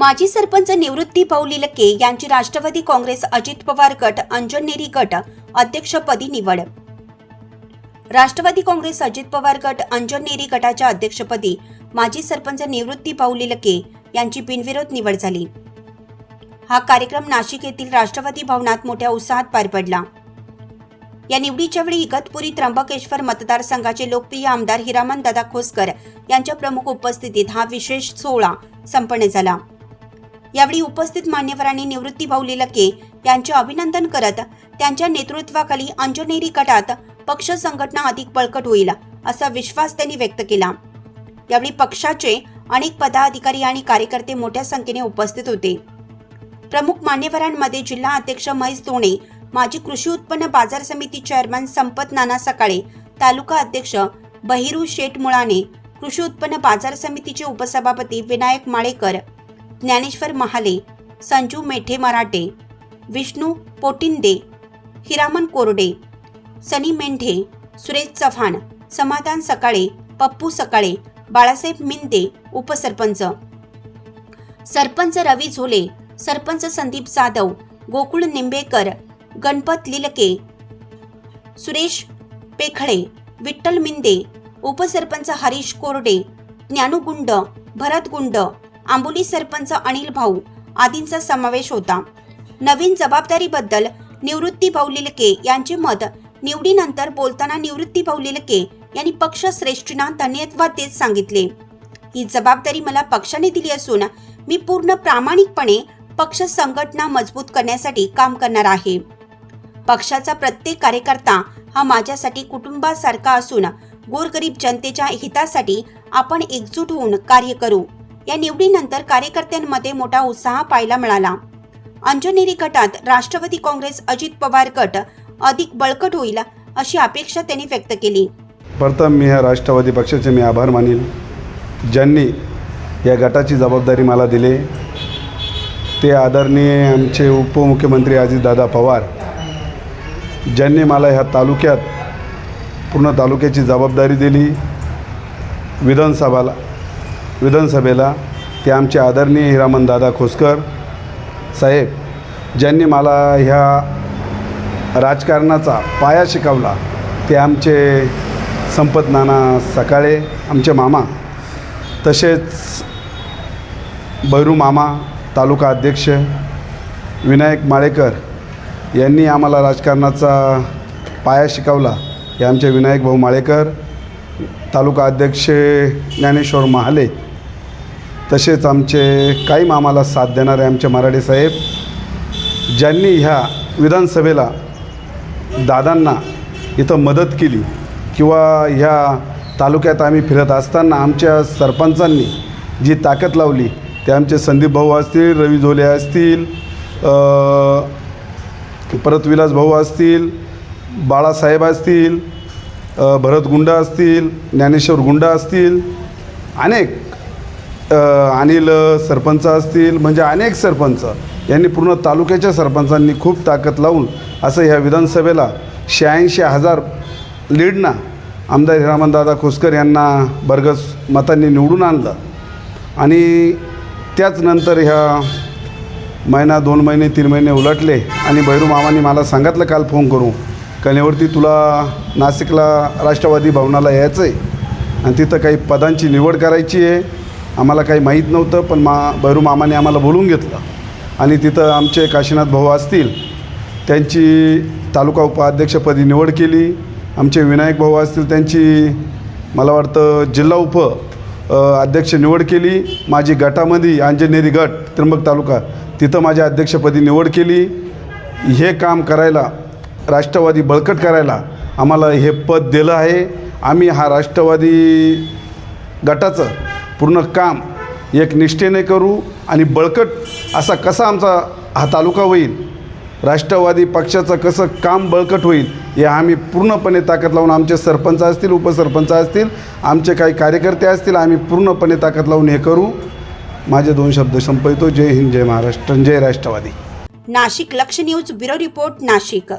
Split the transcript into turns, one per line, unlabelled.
माजी सरपंच निवृत्ती पाऊली लके यांची राष्ट्रवादी काँग्रेस अजित पवार गट अंजनेरी गट अध्यक्षपदी निवड. राष्ट्रवादी काँग्रेस अजित पवार गट अंजनेरी गटाच्या अध्यक्षपदी माजी सरपंच निवृत्ती पाऊली लके यांची बिनविरोध निवड झाली. हा कार्यक्रम नाशिक येथील राष्ट्रवादी भवनात मोठ्या उत्साहात पार पडला. या निवडीच्या वेळी इगतपुरी त्र्यंबकेश्वर मतदारसंघाचे लोकप्रिय आमदार हिरामन दादा खोसकर यांच्या प्रमुख उपस्थितीत हा विशेष सोहळा संपन्न झाला. यावेळी उपस्थित मान्यवरांनी निवृत्ती भाऊली लके यांचे अभिनंदन करत त्यांच्या नेतृत्वाखाली अंजनेरी गटात पक्ष संघटना अधिक बळकट होईल असा विश्वास त्यांनी व्यक्त केला. यावेळी पक्षाचे अनेक पदाधिकारी आणि कार्यकर्ते मोठ्या संख्येने उपस्थित होते. प्रमुख मान्यवरांमध्ये जिल्हा अध्यक्ष महेश दोणे माजी कृषी उत्पन्न बाजार समिती चेअरमन संपत नाना सकाळे तालुका अध्यक्ष बहिरू शेठ मुळाने कृषी उत्पन्न बाजार समितीचे उपसभापती विनायक माळेकर ज्ञानेश्वर महाले संजू मेठे मराठे विष्णू पोटिंदे हिरामन कोरडे सनी मेंढे सुरेश चव्हाण समाधान सकाळे पप्पू सकाळे बाळासाहेब मिंदे उपसरपंच. सरपंच रवी झोले सरपंच संदीप जाधव गोकुळ निंबेकर गणपत लिलके सुरेश पेखळे विठ्ठल मिंदे उपसरपंच हरीश कोरडे ज्ञानुगुंड भरत गुंड आंबोली सरपंच अनिल भाऊ आदींचा समावेश होता. नवीन जबाबदारीबद्दल निवृत्ती भाऊ लिलके यांचे मत निवडीनंतर बोलताना निवृत्ती भाऊ लिलके यांनी पक्ष श्रेष्ठींना धन्यवाद देत सांगितले. ही जबाबदारी मला पक्षाने दिली असून मी पूर्ण प्रामाणिकपणे पक्ष संघटना मजबूत करण्यासाठी काम करणार आहे. पक्षाचा प्रत्येक कार्यकर्ता हा माझ्यासाठी कुटुंबासारखा असून गोरगरीब जनतेच्या हितासाठी आपण एकजूट होऊन कार्य करू. या निवडीनंतर कार्यकर्त्यांमध्ये मोठा उत्साह पाहायला मिळाला. अंजनेरी गटात राष्ट्रवादी काँग्रेस अजित पवार गट अधिक बळकट होईल अशी अपेक्षा त्यांनी व्यक्त केली.
प्रथम मी ह्या राष्ट्रवादी पक्षाचे मी आभार मानेन ज्यांनी या गटाची जबाबदारी मला दिली ते आदरणीय आमचे उपमुख्यमंत्री अजितदादा पवार ज्यांनी मला ह्या तालुक्यात पूर्ण तालुक्याची जबाबदारी दिली. विधानसभाला विधानसभेला ते आमचे आदरणीय हिरामन दादा खोसकर साहेब ज्यांनी मला ह्या राजकारणाचा पाया शिकवला ते आमचे संपत नाना सकाळे आमचे मामा तसेच बैरू मामा तालुका अध्यक्ष विनायक माळेकर यांनी आम्हाला राजकारणाचा पाया शिकवला. हे आमचे विनायक भाऊ माळेकर तालुका अध्यक्ष ज्ञानेश्वर महाले तसेच आमचे काही मामाला साथ देणारे आमचे मराठे साहेब ज्यांनी ह्या विधानसभेला दादांना इथं मदत केली किंवा ह्या तालुक्यात आम्ही फिरत असताना आमच्या सरपंचांनी जी ताकद लावली ते आमचे संदीप भाऊ असतील रवी झोले असतील परत विलास भाऊ असतील बाळासाहेब असतील भरत गुंडा असतील ज्ञानेश्वर गुंडा असतील अनेक अनिल सरपंच असतील म्हणजे अनेक सरपंच यांनी पूर्ण तालुक्याच्या सरपंचांनी खूप ताकद लावून असं ह्या विधानसभेला शहाऐंशी हजार लीडना आमदार हिरामनदादा खोसकर यांना बरगस मतांनी निवडून आणलं. आणि त्याचनंतर ह्या महिना दोन महिने तीन महिने उलटले आणि भैरू मामाने मला सांगितलं काल फोन करू. कलेवरती तुला नाशिकला राष्ट्रवादी भवनाला यायचं आहे आणि तिथं काही पदांची निवड करायची आहे. आम्हाला काही माहीत नव्हतं पण मा भैरू मामाने आम्हाला बोलून घेतलं. आणि तिथं आमचे काशीनाथ भाऊ असतील त्यांची तालुका उपाध्यक्षपदी निवड केली. आमचे विनायक भाऊ असतील त्यांची मला वाटतं जिल्हा उप अध्यक्ष निवड केली. माझी गटामध्ये अंजनेरी गट त्र्यंबक तालुका तिथं माझ्या अध्यक्षपदी निवड केली. हे काम करायला राष्ट्रवादी बळकट करायला आम्हाला हे पद दिलं आहे. आम्ही हा राष्ट्रवादी गटाचं पूर्ण काम एक निष्ठेने करू आणि बळकट असा कसा आमचा हा तालुका होईल राष्ट्रवादी पक्षाचं कसं काम बळकट होईल हे आम्ही पूर्णपणे ताकद लावून आमचे सरपंच असतील उपसरपंच असतील आमचे काही कार्यकर्ते असतील आम्ही पूर्णपणे ताकद लावून हे करू. माझे दोन शब्द संपवितो. जय हिंद जय महाराष्ट्र जय राष्ट्रवादी.
नाशिक लक्ष न्यूज ब्युरो रिपोर्ट नाशिक.